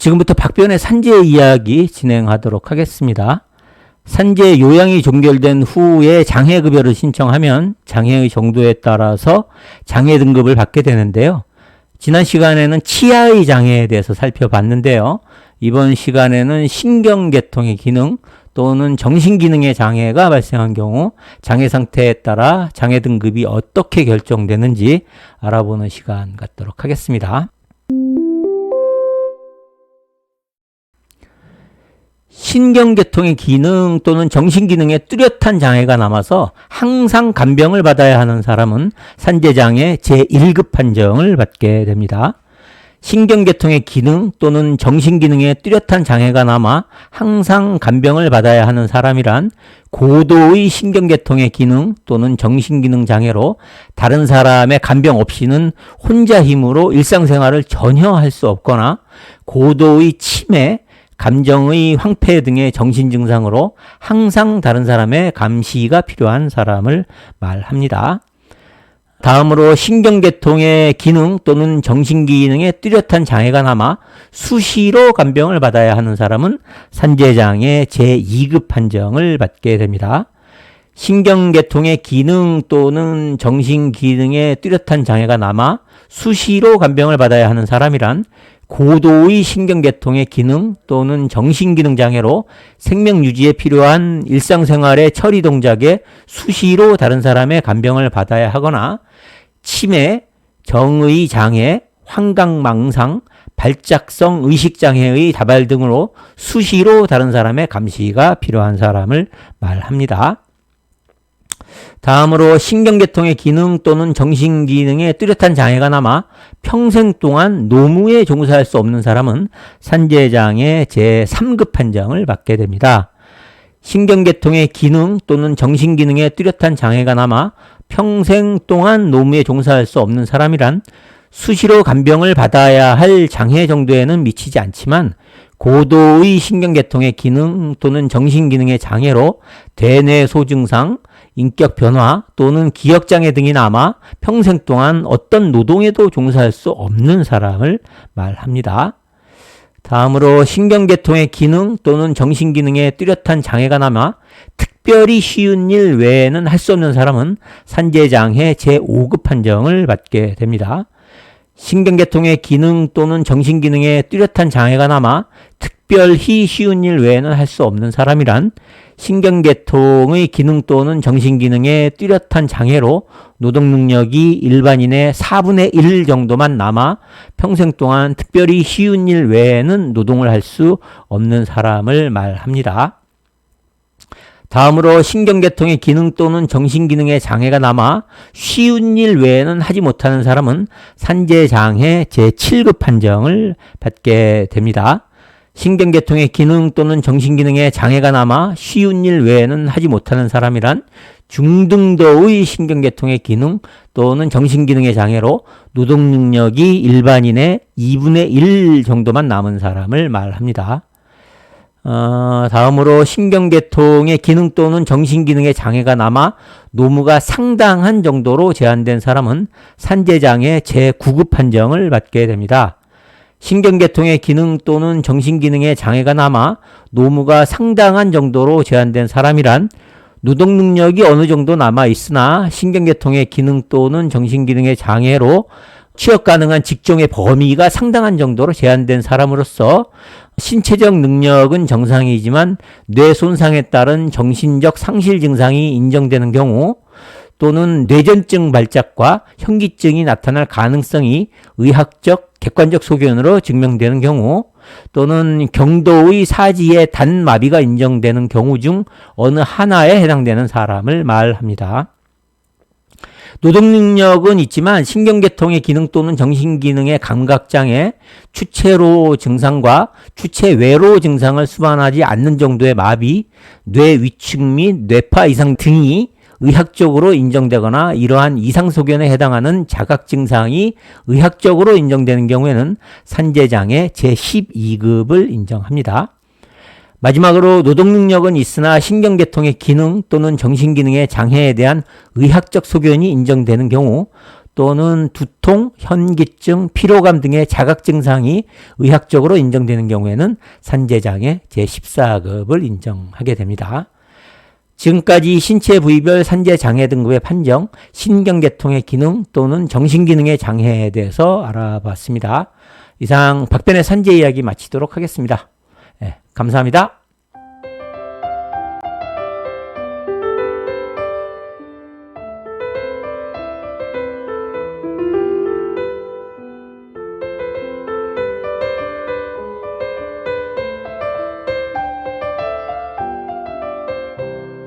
지금부터 박변의 산재 이야기 진행하도록 하겠습니다. 산재 요양이 종결된 후에 장애급여를 신청하면 장애의 정도에 따라서 장애 등급을 받게 되는데요. 지난 시간에는 치아의 장애에 대해서 살펴봤는데요. 이번 시간에는 신경계통의 기능 또는 정신기능의 장애가 발생한 경우 장애 상태에 따라 장애 등급이 어떻게 결정되는지 알아보는 시간 갖도록 하겠습니다. 신경계통의 기능 또는 정신기능에 뚜렷한 장애가 남아서 항상 간병을 받아야 하는 사람은 산재장애 제1급 판정을 받게 됩니다. 신경계통의 기능 또는 정신기능에 뚜렷한 장애가 남아 항상 간병을 받아야 하는 사람이란 고도의 신경계통의 기능 또는 정신기능 장애로 다른 사람의 간병 없이는 혼자 힘으로 일상생활을 전혀 할 수 없거나 고도의 치매, 감정의 황폐 등의 정신 증상으로 항상 다른 사람의 감시가 필요한 사람을 말합니다. 다음으로 신경계통의 기능 또는 정신기능에 뚜렷한 장애가 남아 수시로 간병을 받아야 하는 사람은 산재장애 제2급 판정을 받게 됩니다. 신경계통의 기능 또는 정신기능에 뚜렷한 장애가 남아 수시로 간병을 받아야 하는 사람이란 고도의 신경계통의 기능 또는 정신기능 장애로 생명 유지에 필요한 일상생활의 처리 동작에 수시로 다른 사람의 간병을 받아야 하거나 치매, 정의 장애, 환각망상, 발작성 의식장애의 다발 등으로 수시로 다른 사람의 감시가 필요한 사람을 말합니다. 다음으로 신경계통의 기능 또는 정신기능에 뚜렷한 장애가 남아 평생 동안 노무에 종사할 수 없는 사람은 산재장애 제3급 판정을 받게 됩니다. 신경계통의 기능 또는 정신기능에 뚜렷한 장애가 남아 평생 동안 노무에 종사할 수 없는 사람이란 수시로 간병을 받아야 할 장애 정도에는 미치지 않지만 고도의 신경계통의 기능 또는 정신기능의 장애로 대뇌소 증상, 인격 변화 또는 기억장애 등이 남아 평생 동안 어떤 노동에도 종사할 수 없는 사람을 말합니다. 다음으로 신경계통의 기능 또는 정신기능에 뚜렷한 장애가 남아 특별히 쉬운 일 외에는 할 수 없는 사람은 산재장애 제5급 판정을 받게 됩니다. 신경계통의 기능 또는 정신기능에 뚜렷한 장애가 남아 특별히 쉬운 일 외에는 할 수 없는 사람이란 신경계통의 기능 또는 정신기능에 뚜렷한 장애로 노동능력이 일반인의 4분의 1 정도만 남아 평생 동안 특별히 쉬운 일 외에는 노동을 할 수 없는 사람을 말합니다. 다음으로 신경계통의 기능 또는 정신기능에 장애가 남아 쉬운 일 외에는 하지 못하는 사람은 산재장애 제7급 판정을 받게 됩니다. 신경계통의 기능 또는 정신기능에 장애가 남아 쉬운 일 외에는 하지 못하는 사람이란 중등도의 신경계통의 기능 또는 정신기능의 장애로 노동능력이 일반인의 2분의 1 정도만 남은 사람을 말합니다. 어, 다음으로 신경계통의 기능 또는 정신기능의 장애가 남아 노무가 상당한 정도로 제한된 사람은 산재장애 제9급 판정을 받게 됩니다. 신경계통의 기능 또는 정신기능의 장애가 남아 노무가 상당한 정도로 제한된 사람이란 노동 능력이 어느 정도 남아 있으나 신경계통의 기능 또는 정신기능의 장애로 취업 가능한 직종의 범위가 상당한 정도로 제한된 사람으로서 신체적 능력은 정상이지만 뇌 손상에 따른 정신적 상실 증상이 인정되는 경우 또는 뇌전증 발작과 현기증이 나타날 가능성이 의학적 객관적 소견으로 증명되는 경우 또는 경도의 사지의 단마비가 인정되는 경우 중 어느 하나에 해당되는 사람을 말합니다. 노동 능력은 있지만 신경계통의 기능 또는 정신기능의 감각장애, 추체로 증상과 추체외로 증상을 수반하지 않는 정도의 마비, 뇌 위축 및 뇌파 이상 등이 의학적으로 인정되거나 이러한 이상 소견에 해당하는 자각 증상이 의학적으로 인정되는 경우에는 산재장애 제12급을 인정합니다. 마지막으로 노동능력은 있으나 신경계통의 기능 또는 정신기능의 장애에 대한 의학적 소견이 인정되는 경우 또는 두통, 현기증, 피로감 등의 자각 증상이 의학적으로 인정되는 경우에는 산재장애 제14급을 인정하게 됩니다. 지금까지 신체 부위별 산재 장애 등급의 판정, 신경계통의 기능 또는 정신기능의 장애에 대해서 알아봤습니다. 이상 박변의 산재 이야기 마치도록 하겠습니다. 예, 감사합니다.